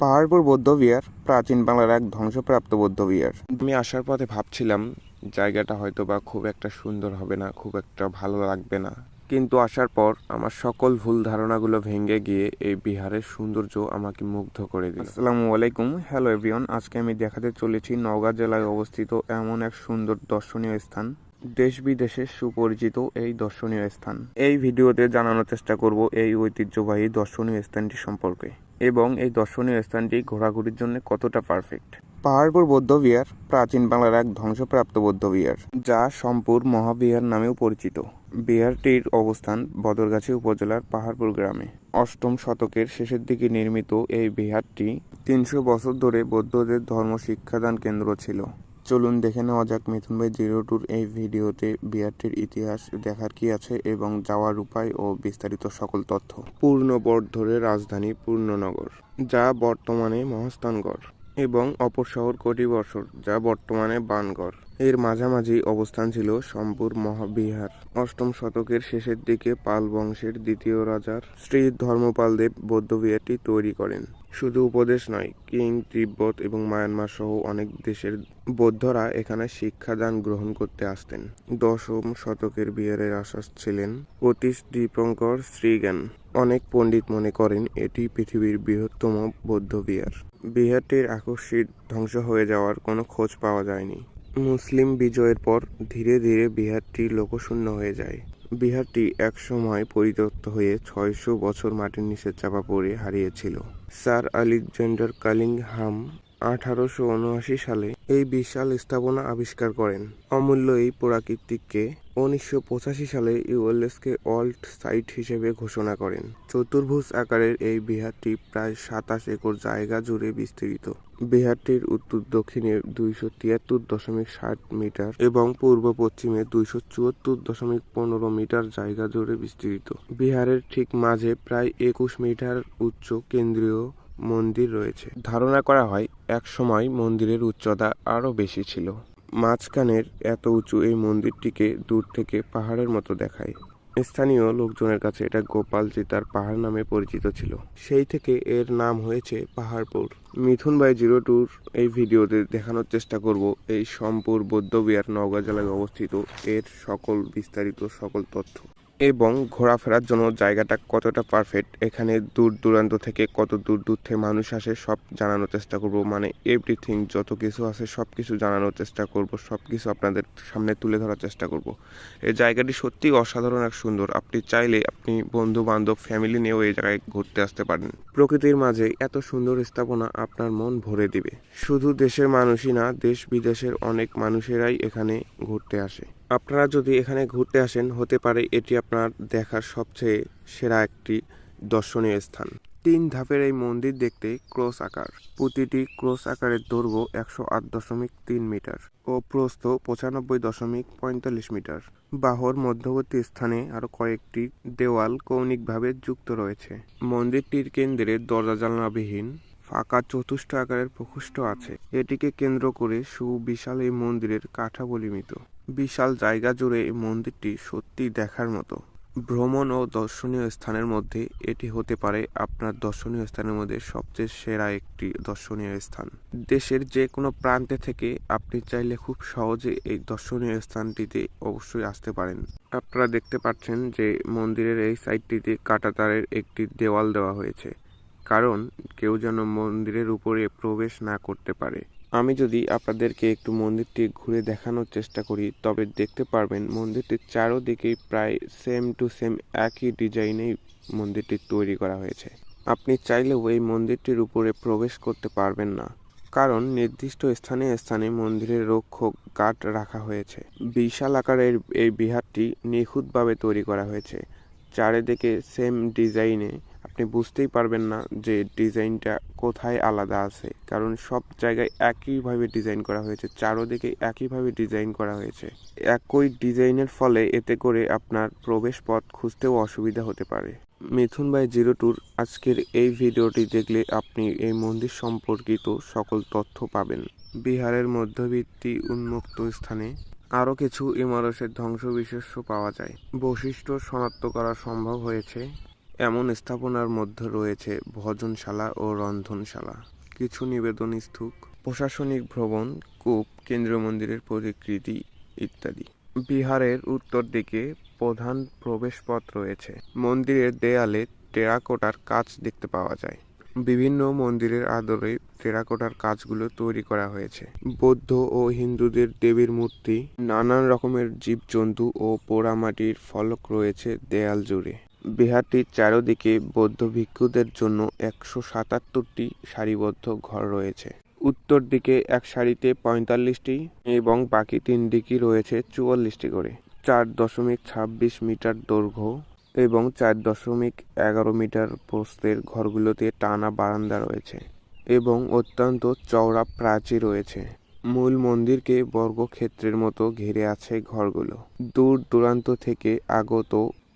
পাহাড়পুর বৌদ্ধবিহার প্রাচীন বাংলার এক ধ্বংসপ্রাপ্ত বৌদ্ধবিহার আমি আসার পথে ভাবছিলাম জায়গাটা হয়তো বা খুব একটা সুন্দর হবে না খুব একটা ভালো লাগবে না। কিন্তু আসার পর আমার সকল ভুল ধারণাগুলো ভেঙে গিয়ে এই বিহারের সৌন্দর্য আমাকে মুগ্ধ করে দিল। আসসালামু আলাইকুম। হ্যালো এভরিওয়ান আজকে আমি দেখাতে চলেছি নওগাঁ জেলায় অবস্থিত এমন এক সুন্দর দর্শনীয় স্থান। দেশ বিদেশে সুপরিচিত এই দর্শনীয় স্থান। এই ভিডিওতে জানানোর চেষ্টা করব এই ঐতিহ্যবাহী দর্শনীয় স্থানটি সম্পর্কে। এবং এই দর্শনীয় স্থানটি ঘোরাঘুরির জন্য কতটা পারফেক্ট পাহাড়পুর বৌদ্ধবিহার প্রাচীন বাংলার এক ধ্বংসপ্রাপ্ত বৌদ্ধবিহার যা সম্পুর মহাবিহার নামেও পরিচিত। বিহারটির অবস্থান বদরগাছি উপজেলার পাহাড়পুর গ্রামে। অষ্টম শতকের শেষের দিকে নির্মিত এই বিহারটি তিনশো বছর ধরে বৌদ্ধদের ধর্ম শিক্ষাদান কেন্দ্র ছিল। চলুন দেখে নেওয়া যাক মিথুন ভাই জিরো টুর এই ভিডিওতে বিহারটির ইতিহাস দেখার কি আছে এবং যাওয়ার উপায় ও বিস্তারিত সকল তথ্য। পূর্ণ ধরে রাজধানী পূর্ণনগর, যা বর্তমানে মহাস্থানগড় এবং অপর শহর কোটি কোটিবর্ষর যা বর্তমানে বানগড়। এর মাঝামাঝি অবস্থান ছিল সম্পুর মহাবিহার। অষ্টম শতকের শেষের দিকে পাল বংশের দ্বিতীয় রাজার শ্রী ধর্মপালদেব বৌদ্ধবিহারটি তৈরি করেন। শুধু উপদেশ নয়, কিং, তিব্বত এবং মায়ানমার সহ অনেক দেশের বৌদ্ধরা এখানে শিক্ষাদান গ্রহণ করতে আসতেন। দশম শতকের বিহারের আশ্বাস ছিলেন অতীশ দীপঙ্কর শ্রীজ্ঞান। অনেক পণ্ডিত মনে করেন এটি পৃথিবীর বৃহত্তম বৌদ্ধ বিহার। বিহারটির আকস্মিক ধ্বংস হয়ে যাওয়ার কোনো খোঁজ পাওয়া যায়নি। মুসলিম বিজয়ের পর ধীরে ধীরে বিহারটি লোকশূন্য হয়ে যায়। বিহারটি একসময় পরিত্যক্ত হয়ে ছয়শো বছর মাটির নিচে চাপা পড়ে হারিয়েছিল। স্যার আলেকজান্ডার কালিংহাম আঠারোশো উনআশি সালে এই বিশাল স্থাপনা আবিষ্কার করেন। অমূল্য এই পুরাকীর্তিকে উনিশশো পঁচাশি সালে ইউএলএসকে ওয়ার্ল্ড সাইট হিসেবে ঘোষণা করেন। চতুর্ভুজ আকারের এই বিহারটি প্রায় সাতাশ একর জায়গা জুড়ে বিস্তৃত। বিহারটির উত্তর দক্ষিণে দুইশো তিয়াত্তর দশমিক ষাট মিটার এবং পূর্ব পশ্চিমে দুইশো চুয়াত্তর দশমিক পনেরো মিটার জায়গা জুড়ে বিস্তৃত। বিহারের ঠিক মাঝে প্রায় একুশ মিটার উচ্চ কেন্দ্রীয় মন্দির রয়েছে। ধারণা করা হয় এক সময় মন্দিরের উচ্চতা আরও বেশি ছিল। মাঝখানের এত উঁচু এই মন্দিরটিকে দূর থেকে পাহাড়ের মতো দেখায়। স্থানীয় লোকজনের কাছে এটা গোপাল চিতার পাহাড় নামে পরিচিত ছিল। সেই থেকে এর নাম হয়েছে Paharpur. Mithun by zero tour এই ভিডিওতে দেখানোর চেষ্টা করব এই সম্পুর, বৌদ্ধবিহার, নওগাঁ জেলায় অবস্থিত এর সকল বিস্তারিত সকল তথ্য। এবং ঘোরাফেরার জন্য জায়গাটা কতটা পারফেক্ট এখানে দূর দূরান্ত থেকে কত দূর দূর থেকে মানুষ আসে, সব জানানোর চেষ্টা করব। মানে এভরিথিং যত কিছু আছে সব কিছু জানানোর চেষ্টা করব সব কিছু আপনাদের সামনে তুলে ধরার চেষ্টা করব। এই জায়গাটি সত্যি অসাধারণ এক সুন্দর। আপনি চাইলে আপনি বন্ধু বান্ধব ফ্যামিলি নিয়েও এই জায়গায় ঘুরতে আসতে পারেন। প্রকৃতির মাঝে এত সুন্দর স্থাপনা আপনার মন ভরে দিবে। শুধু দেশের মানুষই না, দেশ বিদেশের অনেক মানুষেরাই এখানে ঘুরতে আসে। আপনারা যদি এখানে ঘুরতে আসেন, হতে পারে এটি আপনার দেখার সবচেয়ে সেরা একটি দর্শনীয় স্থান। তিন ধাপের এই মন্দির দেখতে ক্রস আকার। প্রতিটি ক্রস আকারের দৈর্ঘ্য একশো আট দশমিক তিন মিটার ও প্রস্থ পঁচানব্বই দশমিক পঁয়তাল্লিশ মিটার। বাহর মধ্যবর্তী স্থানে আরও কয়েকটি দেওয়াল কৌণিকভাবে যুক্ত রয়েছে। মন্দিরটির কেন্দ্রে দরজা জানালাবিহীন ফাঁকা চতুষ্ট আকারের প্রকোষ্ঠ আছে। এটিকে কেন্দ্র করে সুবিশাল এই মন্দিরের কাঠা কাঠাবলিমিত বিশাল জায়গা জুড়ে এই মন্দিরটি সত্যি দেখার মতো। ভ্রমণ ও দর্শনীয় স্থানের মধ্যে এটি হতে পারে আপনার দর্শনীয় স্থানের মধ্যে সবচেয়ে সেরা একটি দর্শনীয় স্থান। দেশের যে কোনো প্রান্তে থেকে আপনি চাইলে খুব সহজে এই দর্শনীয় স্থানটিতে অবশ্যই আসতে পারেন। আপনারা দেখতে পাচ্ছেন যে মন্দিরের এই সাইডটিতে কাঁটাতারের একটি দেওয়াল দেওয়া হয়েছে। কারণ কেউ যেন মন্দিরের উপরে প্রবেশ না করতে পারে। আমি যদি আপনাদেরকে একটু মন্দিরটি ঘুরে দেখানোর চেষ্টা করি, তবে দেখতে পারবেন মন্দিরটির চারোদিকেই প্রায় সেম টু সেম একই ডিজাইনেই মন্দিরটি তৈরি করা হয়েছে। আপনি চাইলেও এই মন্দিরটির উপরে প্রবেশ করতে পারবেন না, কারণ নির্দিষ্ট স্থানে স্থানে মন্দিরের রক্ষক গার্ড রাখা হয়েছে। বিশাল আকারের এই বিহারটি নিখুঁতভাবে তৈরি করা হয়েছে, চারিদিকে সেম ডিজাইনে আপনি বুঝতেই পারবেন না যে ডিজাইনটা কোথায় আলাদা আছে। কারণ সব জায়গায় একইভাবে ডিজাইন করা হয়েছে, চারোদিকে একইভাবে ডিজাইন করা হয়েছে। একই ডিজাইনের ফলে এতে করে আপনার প্রবেশ পথ খুঁজতেও অসুবিধা হতে পারে। মিথুন বাই জিরো ট্যুর আজকের এই ভিডিওটি দেখলে আপনি এই মন্দির সম্পর্কিত সকল তথ্য পাবেন। বিহারের মধ্যবর্তী উন্মুক্ত স্থানে আরও কিছু ইমারতের ধ্বংসবিশেষ পাওয়া যায়। বৈশিষ্ট্য শনাক্ত করা সম্ভব হয়েছে। এমন স্থাপনার মধ্যে রয়েছে ভোজনশালা ও রন্ধনশালা। কিছু নিবেদন স্তূপ প্রশাসনিক ভবন, কূপ, কেন্দ্রীয় মন্দিরের প্রতিকৃতি ইত্যাদি। বিহারের উত্তর দিকে প্রধান প্রবেশপথ রয়েছে। মন্দিরের দেয়ালে টেরাকোটার কাজ দেখতে পাওয়া যায়। বিভিন্ন মন্দিরের আদলে টেরাকোটার কাজগুলো তৈরি করা হয়েছে। বৌদ্ধ ও হিন্দুদের দেবীর মূর্তি, নানান রকমের জীবজন্তু ও পোড়ামাটির ফলক রয়েছে দেয়াল জুড়ে। বিহারটির চারদিকে বৌদ্ধ ভিক্ষুদের জন্য একশো সাতাত্তরটি সারিবদ্ধ ঘর রয়েছে। উত্তর দিকে এক সারিতে পঁয়তাল্লিশটি এবং বাকি তিন দিকই রয়েছে চুয়াল্লিশটি করে। চার দশমিক ছাব্বিশ মিটার দৈর্ঘ্য এবং চার দশমিক এগারো মিটার প্রস্থের ঘরগুলোতে টানা বারান্দা রয়েছে এবং অত্যন্ত চওড়া প্রাচীর রয়েছে। মূল মন্দিরকে বর্গক্ষেত্রের মতো ঘিরে আছে ঘরগুলো। দূর দূরান্ত থেকে আগত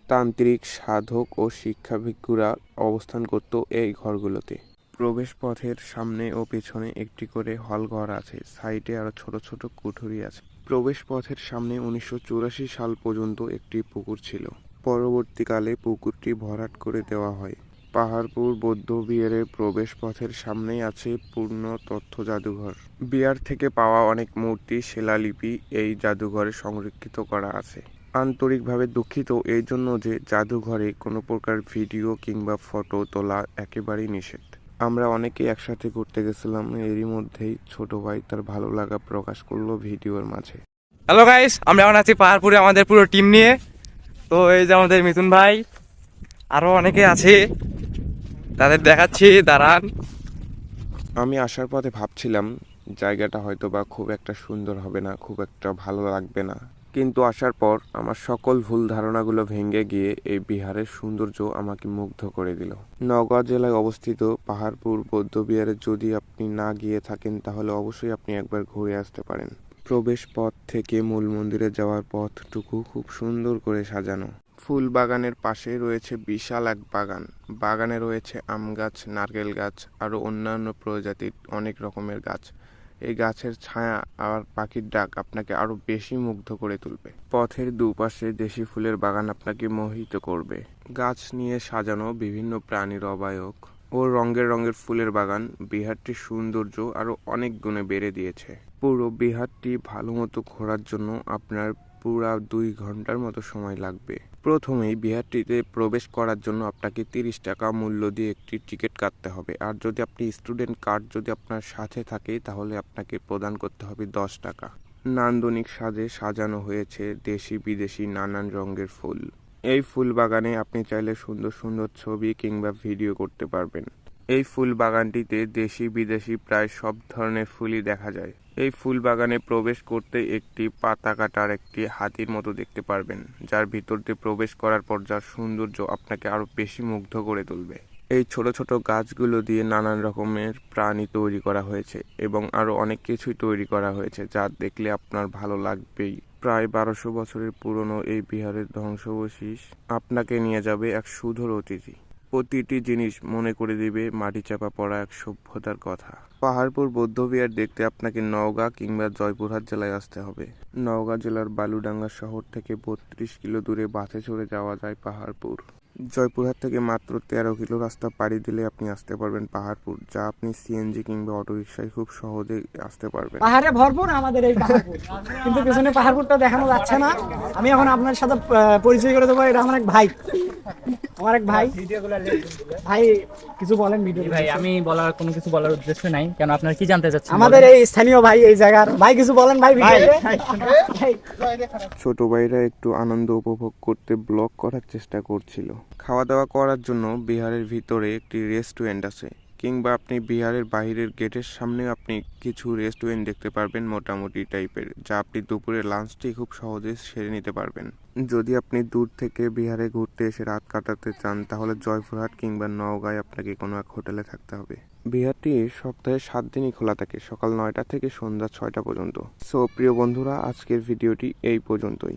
তান্ত্রিক, সাধক ও শিক্ষাভিক্ষুরা অবস্থান করত এই ঘরগুলোতে। প্রবেশ পথের সামনে ও পেছনে একটি করে হল ঘর আছে, সাইডে আরও ছোট ছোট কুঠুরি আছে। প্রবেশ পথের সামনে উনিশশো চুরাশি সাল পর্যন্ত একটি পুকুর ছিল। পরবর্তীকালে পুকুরটি ভরাট করে দেওয়া হয়। পাহাড়পুর, বৌদ্ধ বিহারের প্রবেশ পথের সামনেই আছে পূর্ণ তথ্য জাদুঘর। বিহার থেকে পাওয়া অনেক মূর্তি, শিলালিপি এই জাদুঘরে সংরক্ষিত করা আছে। আন্তরিকভাবে দুঃখিত। এই জন্য যে জাদুঘরে কোনো প্রকার ভিডিও কিংবা ফটো তোলা একেবারেই নিষেধ। আমরা অনেকেই একসাথে ঘুরতে গেছিলাম। এরই মধ্যেই ছোট ভাই তার ভালো লাগা প্রকাশ করল ভিডিওর মাঝে। হ্যালো গাইস আমরা এখন আছি পাহাড়পুরে আমাদের পুরো টিম নিয়ে। তো এই যে আমাদের মিথুন ভাই আরও অনেকে আছে। তাদের দেখাচ্ছি দাঁড়ান। আমি আসার পথে ভাবছিলাম জায়গাটা হয়তো বা খুব একটা সুন্দর হবে না খুব একটা ভালো লাগবে না। কিন্তু আসার পর আমার সকল ভুল ধারণাগুলো ভেঙে গিয়ে এই বিহারের সৌন্দর্য আমাকে মুগ্ধ করে দিল। নওগাঁ জেলায় অবস্থিত পাহাড়পুর, বৌদ্ধবিহারে যদি আপনি না গিয়ে থাকেন, তাহলে অবশ্যই আপনি একবার ঘুরে আসতে পারেন। প্রবেশ পথ থেকে মূল মন্দিরে যাওয়ার পথটুকু খুব সুন্দর করে সাজানো। ফুল বাগানের পাশে রয়েছে বিশাল এক বাগান। বাগানে রয়েছে আম গাছ, নারকেল গাছ, আরও অন্যান্য প্রজাতির অনেক রকমের গাছ। এই গাছের ছায়া আর পাখির ডাক আপনাকে আরও বেশি মুগ্ধ করে তুলবে। পথের দুপাশে দেশি ফুলের বাগান আপনাকে মোহিত করবে। গাছ নিয়ে সাজানো বিভিন্ন প্রাণীর অবায়ক ও রঙের রঙের ফুলের বাগান বিহারটির সৌন্দর্য আরও অনেক গুণে বেড়ে দিয়েছে। পুরো বিহারটি ভালো মতো ঘোরার জন্য আপনার পুরা দুই ঘণ্টার মতো সময় লাগবে। প্রথমেই বিহারটিতে প্রবেশ করার জন্য আপনাকে তিরিশ টাকা মূল্য দিয়ে একটি টিকিট কাটতে হবে। আর যদি আপনি স্টুডেন্ট কার্ড যদি আপনার সাথে থাকে, তাহলে আপনাকে প্রদান করতে হবে দশ টাকা। নান্দনিক সাজে সাজানো হয়েছে দেশি বিদেশি নানান রঙের ফুল। এই ফুল বাগানে আপনি চাইলে সুন্দর সুন্দর ছবি কিংবা ভিডিও করতে পারবেন। এই ফুল বাগানটিতে দেশি বিদেশি প্রায় সব ধরনের ফুলই দেখা যায়। এই ফুল বাগানে প্রবেশ করতে একটি পাতা কাটার একটি হাতির মতো দেখতে পারবেন, যার ভিতর দিয়ে প্রবেশ করার পর যার সৌন্দর্য আপনাকে আরও বেশি মুগ্ধ করে তুলবে। এই ছোট ছোট গাছগুলো দিয়ে নানান রকমের প্রাণী তৈরি করা হয়েছে এবং আরও অনেক কিছুই তৈরি করা হয়েছে, যা দেখলে আপনার ভালো লাগবেই। প্রায় বারোশো বছরের পুরনো এই বিহারের ধ্বংসাবশেষ আপনাকে নিয়ে যাবে এক সুধর অতিথি। প্রতিটি জিনিস মনে করে দিবে মাটি চাপা পড়া এক সভ্যতার কথা। পাহাড়পুর বৌদ্ধবিহার দেখতে আপনাকে নওগাঁ কিংবা জয়পুরহাট জেলায় আসতে হবে। নওগাঁ জেলার বালুডাঙ্গা শহর থেকে বত্রিশ কিলো দূরে বাসে চড়ে যাওয়া যায় পাহাড়পুর। জয়পুরহাট থেকে মাত্র তেরো কিলো রাস্তা পাড়ি দিলে আপনি আসতে পারবেন পাহাড়পুর যা আপনি সিএনজি কিংবা অটোরিকশায় খুব সহজেই আসতে পারবেন। পাহাড়ে ভরপুর আমাদের এই পাহাড়পুর। কিন্তু পেছনে পাহাড়পুরটা দেখানো যাচ্ছে না। আমি এখন আপনার সাথে পরিচয় করে দেবো এটা আমার এক ভাই। আমার এক ভাই ভাই কিছু বলেন ভিডিও ভাই আমি বলার কোনো কিছু বলার উদ্দেশ্য নাই। কেন আপনার কি জানতে চাচ্ছেন আমাদের এই স্থানীয় ভাই এই জায়গার। ভাই কিছু বলেন ভাই, ছোট ভাইরা একটু আনন্দ উপভোগ করতে ব্লগ করার চেষ্টা করছিল। খাওয়া দাওয়া করার জন্য বিহারের ভিতরে একটি রেস্টুরেন্ট আছে। কিংবা আপনি বিহারের বাইরের গেটের সামনে আপনি কিছু রেস্টুরেন্ট দেখতে পারবেন মোটামুটি টাইপের, যা আপনি দুপুরে লাঞ্চটি খুব সহজে সেরে নিতে পারবেন। যদি আপনি দূর থেকে বিহারে ঘুরতে এসে রাত কাটাতে চান, তাহলে জয়পুরহাট কিংবা নওগাঁয় আপনাকে কোনো এক হোটেলে থাকতে হবে। বিহারটি সপ্তাহে সাত দিনই খোলা থাকে, সকাল নয়টা থেকে সন্ধ্যা ছয়টা পর্যন্ত। সো, প্রিয় বন্ধুরা, আজকের ভিডিওটি এই পর্যন্তই।